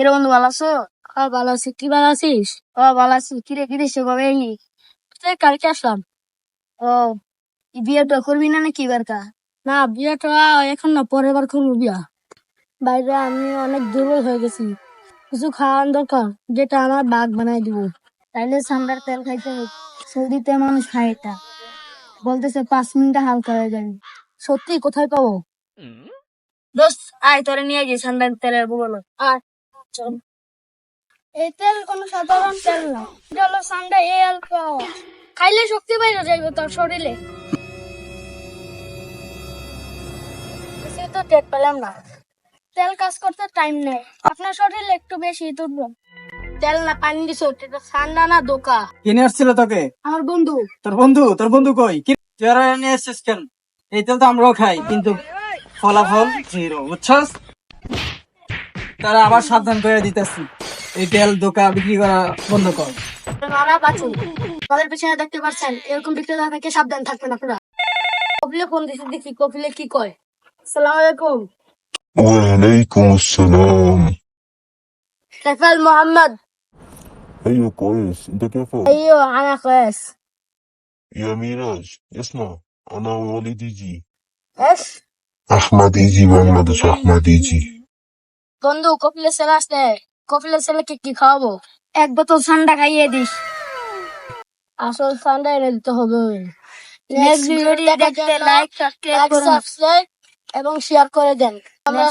কিরে বন্ধু ভালো আছো ভালো আছি কি ভালো আছিস ও ভালো আছি কিরে কিরে সে কবে এলি? তুই কালকে আসলাম। ও বিয়েটা করবি না নাকি এবার কা না বিয়েটা এখন না পরের বার করব বিয়া। বাইরে আমি অনেক দুর্বল হয়ে গেছি। কিছু খাওয়ান দরকার যেটা আমার বাঘ বানাই দিব। তাইলে সান্ডার তেল খাইতে হবে। সৌদিতে মানুষ খায় এটা। বলতেছে পাঁচ মিনিটে হালকা হয়ে যাবে। সত্যি কোথায় পাবো? দোস্ত আয় তোরে নিয়ে যাই সান্ডার তেলের বলো আর চল এই তেল কোনো সাধারণ তেল না। এটা হলো সান্ডা এ অ্যালকোহল খাইলে শক্তি বাইরে যাইবে তোর শরীরে। তো টের পেলাম না। তেল কাজ করতে টাইম নেই। আপনার শরীরে একটু বেশি দুর্বল। তেল না পানি দিছো এটা ঠান্ডা না দোকা কিনে আসছিল তোকে? আমার বন্ধু। তোর বন্ধু? তোর বন্ধু কই? কি নিয়ে এসছিস কেন? এই তেল তো আমরাও খাই কিন্তু ফলাফল জিরো বুঝছস? তারা আবার সাবধান করে দিতেছি এই তেল দোকা বিক্রি করা বন্ধ কর মারা বাঁচুন তাদের পিছনে দেখতে পাচ্ছেন এরকম বিক্রেতা থেকে সাবধান থাকবেন আপনারা কপিলে ফোন দিতে দেখি কপিলে কি কয় সালাম আলাইকুম وعليكم السلام كيف محمد ايوه كويس انت كيفك ايوه انا كويس يا ميراج اسمع انا والدي يجي ايش احمد يجي بنغلاديش احمد يجي বন্ধু কপিলের ছেলে আসতে কপিলের ছেলেকে কি খাওয়াবো? এক বোতল ঠান্ডা খাইয়ে দিস। আসল ঠান্ডা এনে দিতে হবে। এবং শেয়ার করে দেন। আমরা